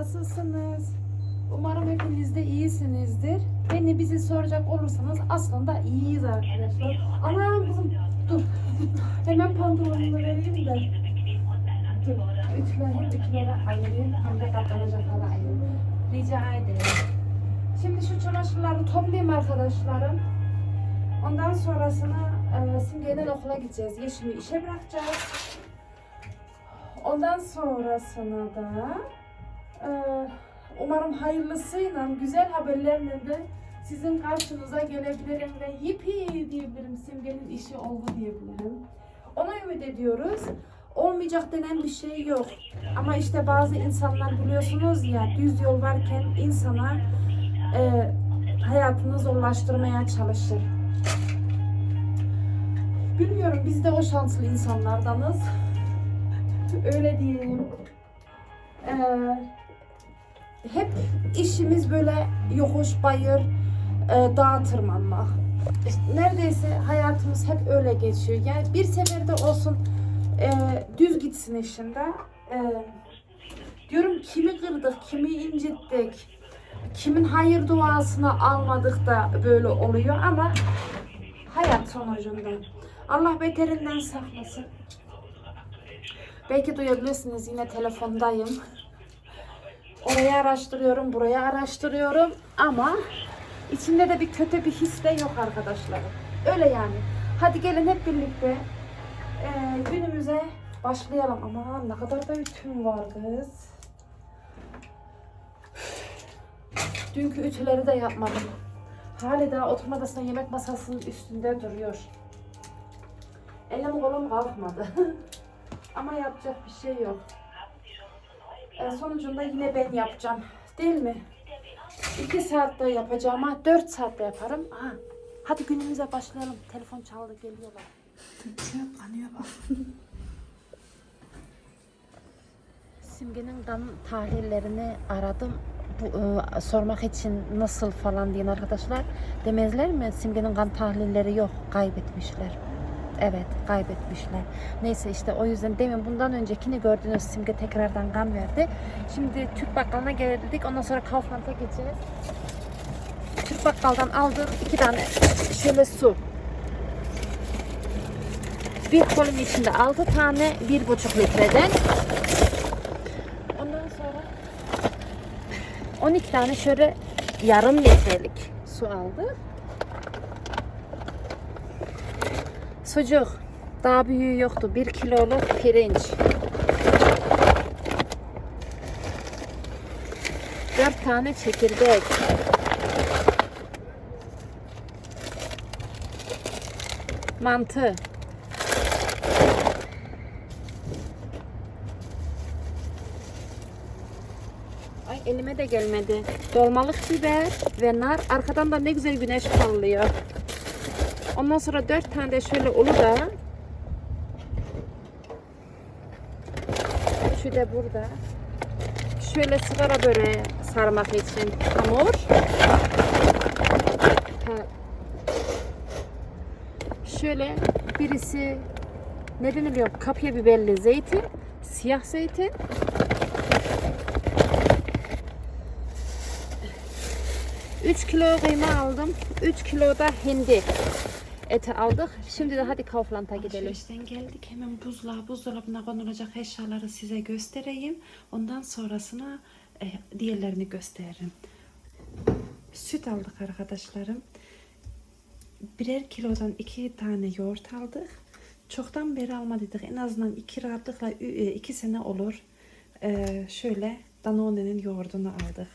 Nasılsınız? Umarım hepiniz de iyisinizdir. Beni bizi soracak olursanız aslında iyiyiz arkadaşlar. Anam kızım dur. Hemen pantolonumu vereyim de. Dur. Ütüler hem ütülere ayırayım hem de katlanacaklara ayırayım. Rica ederim. Şimdi şu çamaşırları toplayayım arkadaşlarım. Ondan sonrasına e, Simge'den okula gideceğiz. Yeşim'i işe bırakacağız. Ondan sonrasına da umarım hayırlısıyla, güzel haberlerle de sizin karşınıza gelebilirim ve yipi diyebilirim. Simge'nin işi oldu diyebilirim. Ona ümit ediyoruz. Olmayacak denen bir şey yok. Ama işte bazı insanlar biliyorsunuz ya düz yol varken insana e, hayatını zorlaştırmaya çalışır. Bilmiyorum biz de o şanslı insanlardanız. Öyle diyelim. Ee, hep işimiz böyle yokuş bayır, e, dağa tırmanmak. İşte neredeyse hayatımız hep öyle geçiyor. Yani bir seferde olsun e, düz gitsin işinde. E, diyorum kimi kırdık, kimi incittik, kimin hayır duasını almadık da böyle oluyor ama hayat sonucunda. Allah beterinden saklasın. Belki duyabilirsiniz yine telefondayım. Orayı araştırıyorum, burayı araştırıyorum ama içinde de bir kötü bir his de yok arkadaşlar. Öyle yani. Hadi gelin hep birlikte eee, günümüze başlayalım. Ama ne kadar da ütüm var kız. Dünkü ütüleri de yapmadım. Hali daha oturma odasında yemek masasının üstünde duruyor. Elim kolum kalkmadı. Ama yapacak bir şey yok. Ee, sonucunda yine ben yapacağım. Değil mi? 2 saatte yapacağıma 4 saatte yaparım. Aha, hadi günümüze başlayalım. Telefon çaldı geliyorlar. Şey kanıyor bak. Simge'nin kan tahlillerini aradım. Bu, e, sormak için nasıl falan diyen arkadaşlar demezler mi? Simge'nin kan tahlilleri yok. Kaybetmişler. Evet kaybetmişler. Neyse işte o yüzden demin bundan öncekini gördünüz Simge tekrardan kan verdi. Şimdi Türk bakkalına geldik. Ondan sonra Kaufland'a gideceğiz. Türk bakkaldan aldım iki tane şöyle su. Bir kolun içinde altı tane bir buçuk litreden. Ondan sonra 12 tane şöyle yarım litrelik su aldık. Sucuk. Daha büyüğü yoktu. Bir kiloluk pirinç. Dört tane çekirdek. Mantı. Ay elime de gelmedi. Dolmalık biber ve nar. Arkadan da ne güzel güneş parlıyor. Ondan sonra dört tane de şöyle ulu da. Şu da burada. Şöyle sigara böreği sarmak için hamur. Ha. Şöyle birisi ne deniliyor? Kapya biberli zeytin, siyah zeytin. Üç kilo kıyma aldım. 3 kilo da hindi eti aldık. Şimdi de hadi Kaufland'a gidelim. Alışverişten geldik. Hemen buzluğa, buzdolabına konulacak eşyaları size göstereyim. Ondan sonrasına e, diğerlerini gösteririm. Süt aldık arkadaşlarım. Birer kilodan iki tane yoğurt aldık. Çoktan beri almadıydık. En azından iki rahatlıkla e, iki sene olur. E, şöyle Danone'nin yoğurdunu aldık.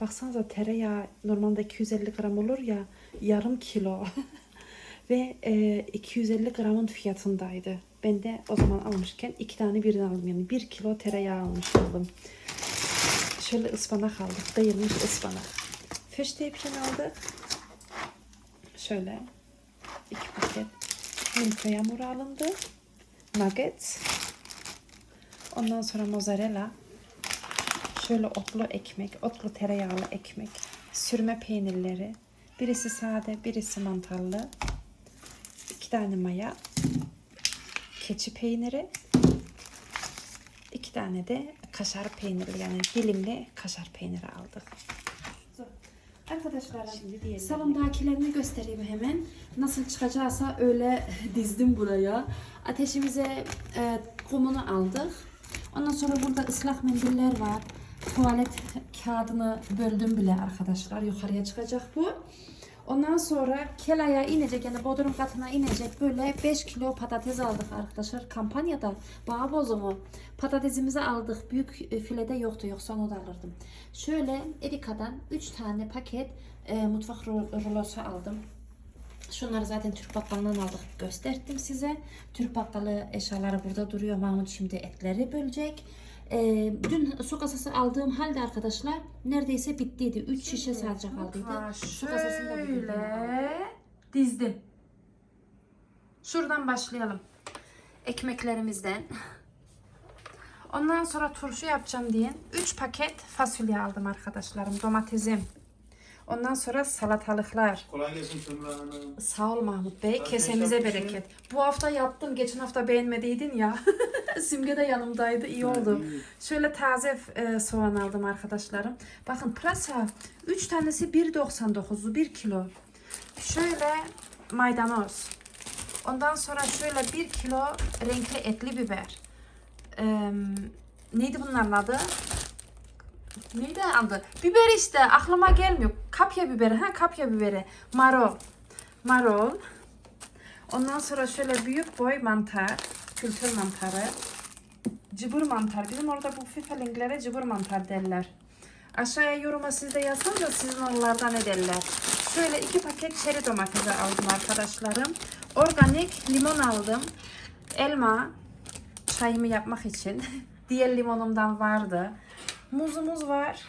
Baksanıza tereyağı normalde 250 gram olur ya yarım kilo. Ve e, 250 gramın fiyatındaydı. Ben de o zaman almışken iki tane birden aldım. Yani bir kilo tereyağı almış oldum. Şöyle ıspanak aldık. Dayılmış ıspanak. Feşteypken aldık. Şöyle iki paket milka yağmuru alındı. Nuggets. Ondan sonra mozzarella. Şöyle otlu ekmek, otlu tereyağlı ekmek. Sürme peynirleri. Birisi sade, birisi mantarlı. Tane maya. Keçi peyniri. iki tane de kaşar peynirli yani dilimli kaşar peyniri aldık. Arkadaşlar Şimdi salondakilerini göstereyim hemen. Nasıl çıkacaksa öyle dizdim buraya. Ateşimize e, kumunu aldık. Ondan sonra burada ıslak mendiller var. Tuvalet kağıdını böldüm bile arkadaşlar. Yukarıya çıkacak bu. Ondan sonra Kela'ya inecek yani bodrum katına inecek böyle 5 kilo patates aldık arkadaşlar kampanyada bağ bozumu patatesimizi aldık büyük e, filede yoktu yoksa onu da alırdım şöyle Erika'dan 3 tane paket e, mutfak ru- rulosu aldım Şunları zaten Türk bakkalından aldık. Gösterdim size. Türk bakkalı eşyaları burada duruyor. Mahmut şimdi etleri bölecek. Ee, dün su kasası aldığım halde arkadaşlar neredeyse bittiydi. 3 şişe sadece kaldıydı. Su kasasını da Şöyle dizdim. Şuradan başlayalım. Ekmeklerimizden. Ondan sonra turşu yapacağım diye 3 paket fasulye aldım arkadaşlarım. Domatesim. Ondan sonra salatalıklar. Kolay gelsin Sümra Hanım. Sağ ol Mahmut Bey. Ben Kesemize teşekkür bereket. Bu hafta yaptım. Geçen hafta beğenmediydin ya. Simge de yanımdaydı. iyi oldu. Şöyle taze e, soğan aldım arkadaşlarım. Bakın pırasa 3 tanesi 1.99'u 1 kilo. Şöyle maydanoz. Ondan sonra şöyle 1 kilo renkli etli biber. Ee, neydi bunların adı? Neydi adı? Biber işte aklıma gelmiyor. Kapya biberi ha kapya biberi. Marul. Marul. Ondan sonra şöyle büyük boy mantar. Kültür mantarı. Cıbır mantar. Bizim orada bu fifelinglere cıbır mantar derler. Aşağıya yoruma siz de yazsanız da sizin oralarda ne derler. Şöyle iki paket çeri domatesi aldım arkadaşlarım. Organik limon aldım. Elma çayımı yapmak için. Diğer limonumdan vardı. Muzumuz var.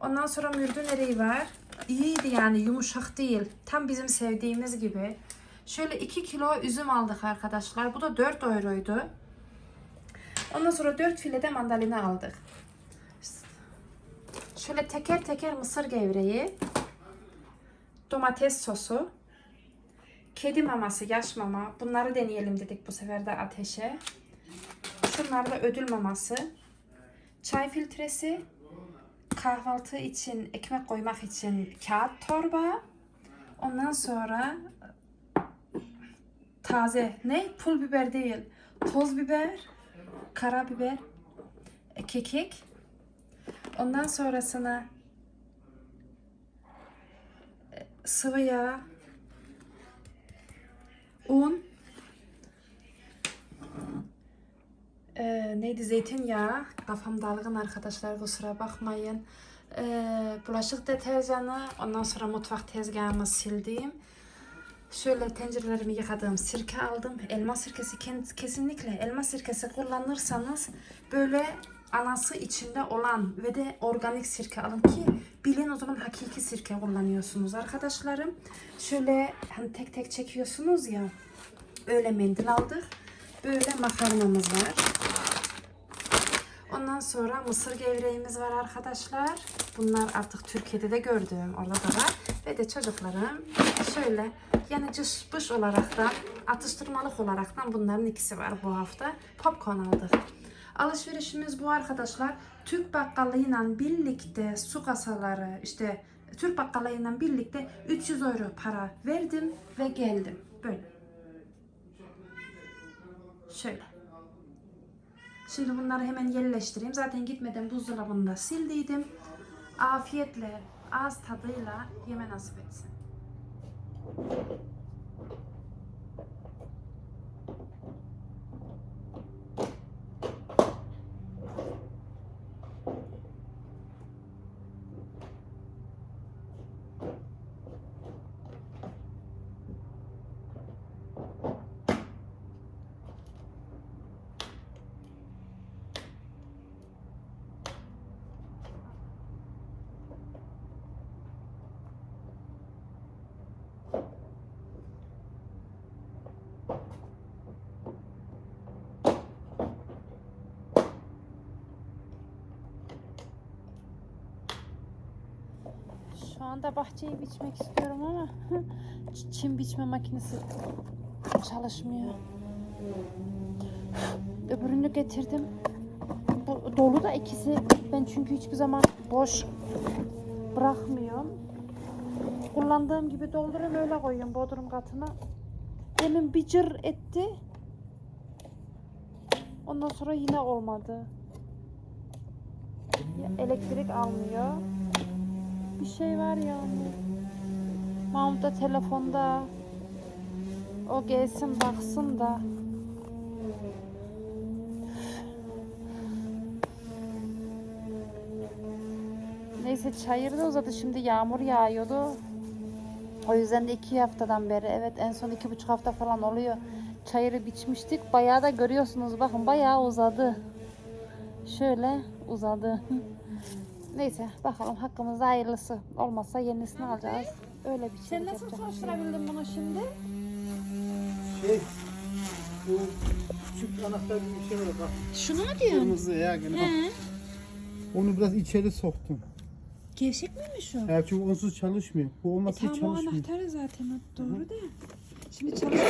Ondan sonra mürdün eriği var. İyiydi yani yumuşak değil. Tam bizim sevdiğimiz gibi. Şöyle 2 kilo üzüm aldık arkadaşlar. Bu da 4 euroydu. Ondan sonra 4 file de mandalina aldık. Şöyle teker teker mısır gevreği. Domates sosu. Kedi maması, yaş mama. Bunları deneyelim dedik bu sefer de ateşe. Şunlar da ödül maması. Çay filtresi. Kahvaltı için, ekmek koymak için kağıt torba. Ondan sonra taze ne? Pul biber değil. Toz biber, karabiber, e, kekik. Ondan sonrasına e, sıvı yağ, un, e, neydi zeytinyağı, kafam dalgın arkadaşlar kusura bakmayın. E, bulaşık deterjanı, ondan sonra mutfak tezgahımı sildiğim. Şöyle tencerelerimi yıkadığım sirke aldım. Elma sirkesi kesinlikle elma sirkesi kullanırsanız böyle anası içinde olan ve de organik sirke alın ki bilin o zaman hakiki sirke kullanıyorsunuz arkadaşlarım. Şöyle hani tek tek çekiyorsunuz ya öyle mendil aldık. Böyle makarnamız var. Ondan sonra mısır gevreğimiz var arkadaşlar. Bunlar artık Türkiye'de de gördüğüm orada da var. Ve de çocuklarım şöyle yani cış bış olaraktan atıştırmalık olaraktan bunların ikisi var bu hafta. Popcorn aldık. Alışverişimiz bu arkadaşlar. Türk bakkalıyla birlikte su kasaları işte Türk bakkalıyla birlikte 300 euro para verdim ve geldim. Böyle. Şöyle. Şimdi bunları hemen yerleştireyim. Zaten gitmeden buzdolabında sildiydim. Afiyetle, ağız tadıyla yeme nasip etsin. Şu anda bahçeyi biçmek istiyorum ama çim biçme makinesi çalışmıyor. Öbürünü getirdim. Bu dolu da ikisi. Ben çünkü hiçbir zaman boş bırakmıyorum. Kullandığım gibi dolduruyorum öyle koyuyorum bodrum katına. Demin bir etti. Ondan sonra yine olmadı. Elektrik almıyor. Bir şey var yani. Mahmut da telefonda. O gelsin baksın da. Neyse çayır da uzadı. Şimdi yağmur yağıyordu. O yüzden de iki haftadan beri evet en son iki buçuk hafta falan oluyor. Çayırı biçmiştik. Bayağı da görüyorsunuz bakın bayağı uzadı. Şöyle uzadı. Neyse bakalım hakkımızda hayırlısı. Olmazsa yenisini alacağız. Öyle bir şey Sen nasıl çalıştırabildin bunu şimdi? Şey, bu küçük anahtar gibi bir şey var bak. Şunu mu diyorsun? Kırmızı ya gene. bak. He. Onu biraz içeri soktum. Gevşek miymiş o? Ya çünkü onsuz çalışmıyor. Bu E, olmasa hiç tamam o çalışmıyor. anahtarı zaten doğru da. Şimdi çalış.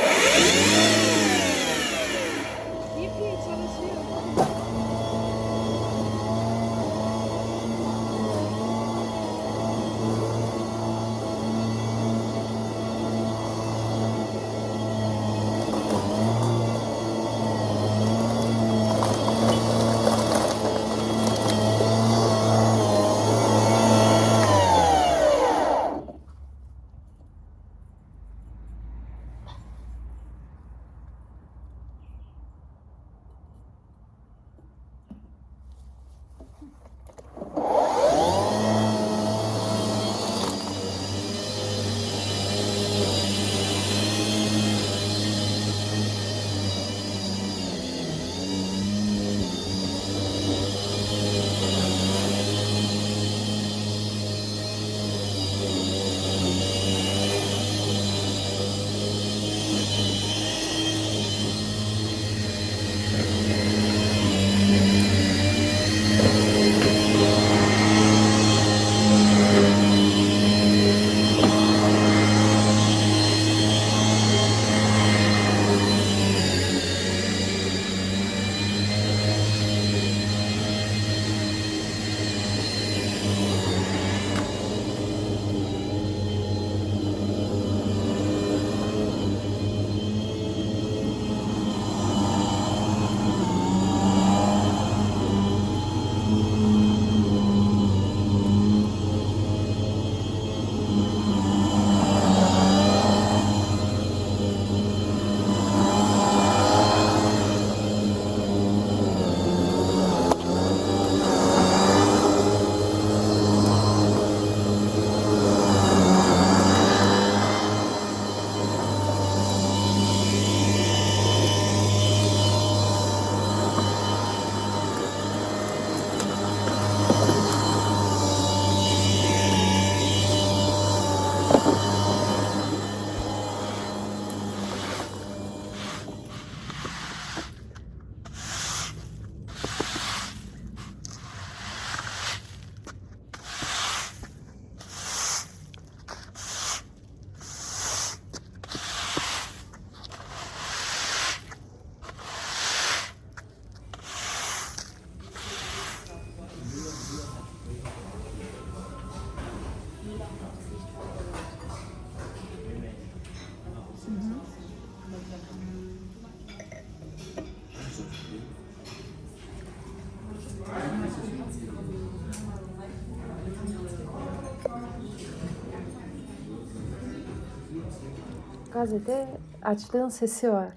Gazete açlığın sesi var.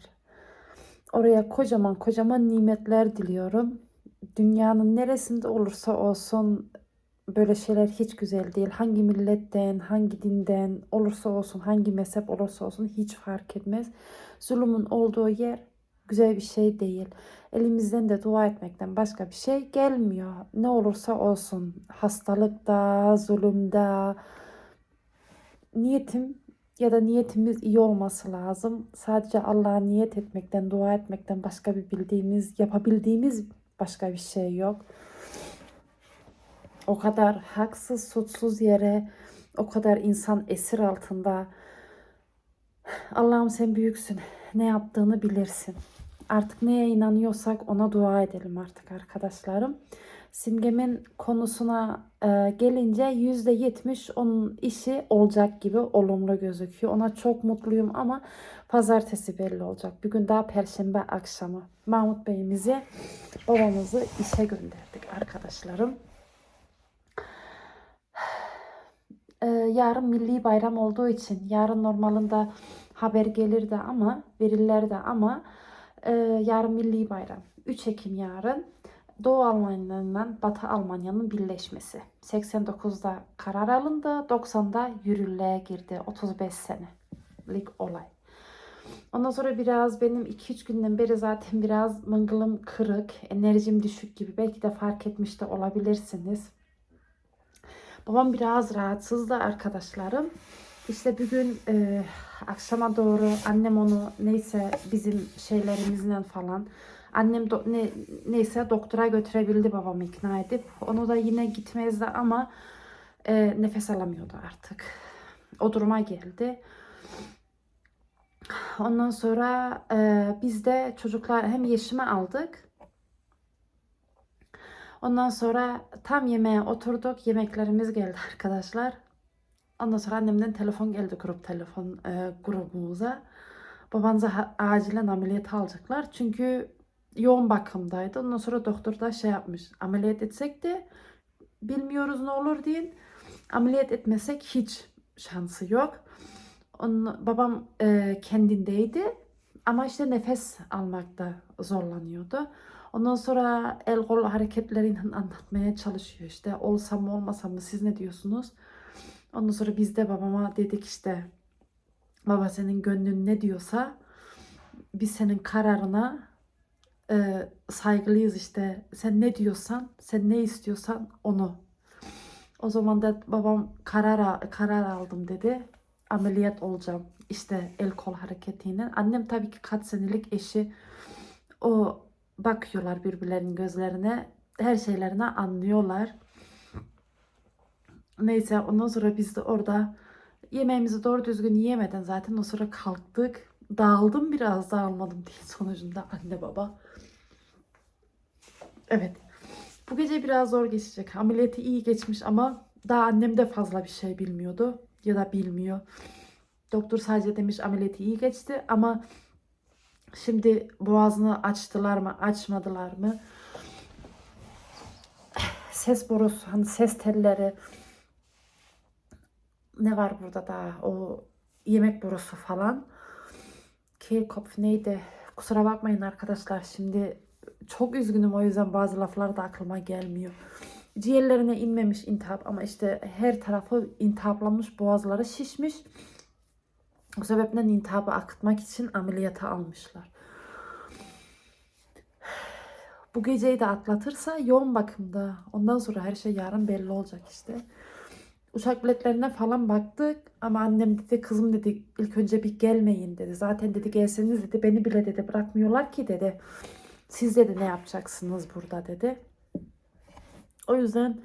Oraya kocaman kocaman nimetler diliyorum. Dünyanın neresinde olursa olsun böyle şeyler hiç güzel değil. Hangi milletten, hangi dinden olursa olsun, hangi mezhep olursa olsun hiç fark etmez. Zulümün olduğu yer güzel bir şey değil. Elimizden de dua etmekten başka bir şey gelmiyor. Ne olursa olsun hastalıkta, zulümde niyetim ya da niyetimiz iyi olması lazım. Sadece Allah'a niyet etmekten, dua etmekten başka bir bildiğimiz, yapabildiğimiz başka bir şey yok. O kadar haksız, suçsuz yere o kadar insan esir altında. Allah'ım sen büyüksün. Ne yaptığını bilirsin. Artık neye inanıyorsak ona dua edelim artık arkadaşlarım. Simgemin konusuna e, gelince yüzde yetmiş onun işi olacak gibi olumlu gözüküyor. Ona çok mutluyum ama pazartesi belli olacak. Bugün daha perşembe akşamı. Mahmut Bey'imizi babamızı işe gönderdik arkadaşlarım. Ee, yarın milli bayram olduğu için yarın normalinde haber gelirdi ama verirlerdi ama e, yarın milli bayram. 3 Ekim yarın Doğu Almanya'nın Batı Almanya'nın birleşmesi. 89'da karar alındı, 90'da yürürlüğe girdi. 35 senelik olay. Ondan sonra biraz benim 2-3 günden beri zaten biraz mıngılım kırık, enerjim düşük gibi. Belki de fark etmiş de olabilirsiniz. Babam biraz rahatsızdı arkadaşlarım. İşte bugün e, akşama doğru annem onu neyse bizim şeylerimizle falan annem do- ne, neyse doktora götürebildi babamı ikna edip. Onu da yine gitmezdi ama e, nefes alamıyordu artık. O duruma geldi. Ondan sonra e, biz de çocuklar hem yeşime aldık. Ondan sonra tam yemeğe oturduk. Yemeklerimiz geldi arkadaşlar. Ondan sonra annemden telefon geldi grup telefon e, grubumuza. Babanıza acilen ameliyat alacaklar. Çünkü yoğun bakımdaydı. Ondan sonra doktor da şey yapmış. Ameliyat etsek de bilmiyoruz ne olur diye. Ameliyat etmesek hiç şansı yok. Onun, babam e, kendindeydi. Ama işte nefes almakta zorlanıyordu. Ondan sonra el kol hareketleriyle anlatmaya çalışıyor işte. Olsam mı olmasam mı siz ne diyorsunuz? Ondan sonra biz de babama dedik işte baba senin gönlün ne diyorsa biz senin kararına e, saygılıyız işte. Sen ne diyorsan, sen ne istiyorsan onu. O zaman da babam karar karar aldım dedi. Ameliyat olacağım. İşte el kol hareketiyle. Annem tabii ki kaç senelik eşi. O bakıyorlar birbirlerinin gözlerine. Her şeylerini anlıyorlar. Neyse ondan sonra biz de orada yemeğimizi doğru düzgün yiyemeden zaten o sıra kalktık. Dağıldım biraz dağılmadım değil sonucunda anne baba. Evet. Bu gece biraz zor geçecek. Ameliyatı iyi geçmiş ama daha annem de fazla bir şey bilmiyordu. Ya da bilmiyor. Doktor sadece demiş ameliyatı iyi geçti ama şimdi boğazını açtılar mı açmadılar mı? Ses borusu hani ses telleri ne var burada da o yemek borusu falan. Kehlkopf neydi? Kusura bakmayın arkadaşlar şimdi çok üzgünüm o yüzden bazı laflar da aklıma gelmiyor. Ciğerlerine inmemiş intihap ama işte her tarafı intihaplanmış boğazları şişmiş. O sebepten intihabı akıtmak için ameliyata almışlar. Bu geceyi de atlatırsa yoğun bakımda. Ondan sonra her şey yarın belli olacak işte. Uçak biletlerine falan baktık ama annem dedi kızım dedi ilk önce bir gelmeyin dedi. Zaten dedi gelseniz dedi beni bile dedi bırakmıyorlar ki dedi. Siz dedi ne yapacaksınız burada dedi. O yüzden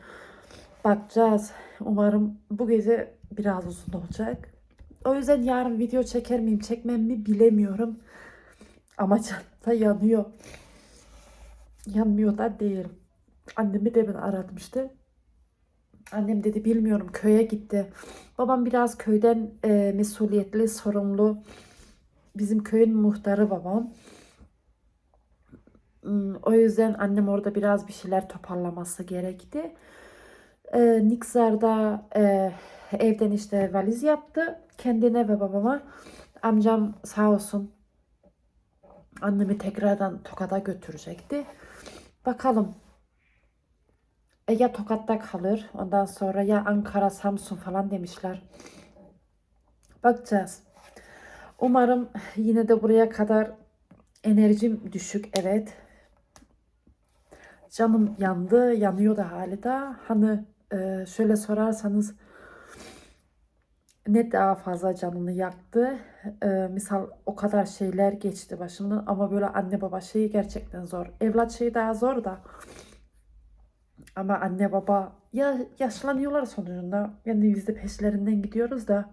bakacağız. Umarım bu gece biraz uzun olacak. O yüzden yarın video çeker miyim çekmem mi bilemiyorum. Ama çanta yanıyor. Yanmıyor da değil. Annemi de ben aradım işte. Annem dedi bilmiyorum köye gitti. Babam biraz köyden e, mesuliyetli, sorumlu. Bizim köyün muhtarı babam. O yüzden annem orada biraz bir şeyler toparlaması gerekti. E, Niksar'da e, evden işte valiz yaptı. Kendine ve babama. Amcam sağ olsun annemi tekrardan Tokat'a götürecekti. Bakalım e, ya Tokat'ta kalır. Ondan sonra ya Ankara, Samsun falan demişler. Bakacağız. Umarım yine de buraya kadar enerjim düşük. Evet. Canım yandı. Yanıyor da hali da. Hani e, şöyle sorarsanız ne daha fazla canını yaktı. E, misal o kadar şeyler geçti başımdan ama böyle anne baba şeyi gerçekten zor. Evlat şeyi daha zor da. Ama anne baba ya yaşlanıyorlar sonucunda. Yani biz de peşlerinden gidiyoruz da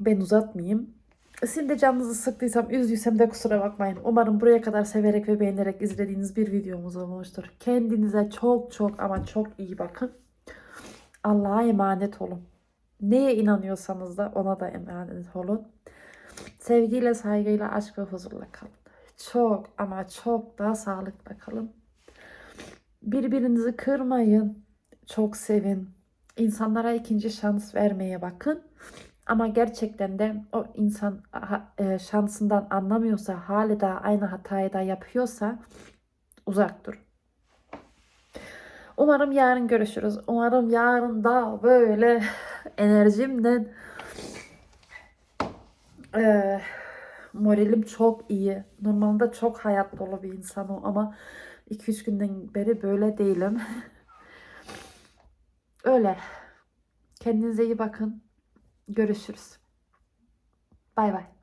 ben uzatmayayım. Sizin de canınızı sıktıysam, üzdüysem de kusura bakmayın. Umarım buraya kadar severek ve beğenerek izlediğiniz bir videomuz olmuştur. Kendinize çok çok ama çok iyi bakın. Allah'a emanet olun. Neye inanıyorsanız da ona da emanet olun. Sevgiyle, saygıyla, aşk ve huzurla kalın. Çok ama çok daha sağlıkla kalın. Birbirinizi kırmayın. Çok sevin. İnsanlara ikinci şans vermeye bakın. Ama gerçekten de o insan e, şansından anlamıyorsa, hala da aynı hatayı da yapıyorsa uzak dur. Umarım yarın görüşürüz. Umarım yarın da böyle enerjimden e, moralim çok iyi. Normalde çok hayat dolu bir insanım ama 2-3 günden beri böyle değilim. Öyle. Kendinize iyi bakın. Görüşürüz. Bay bay.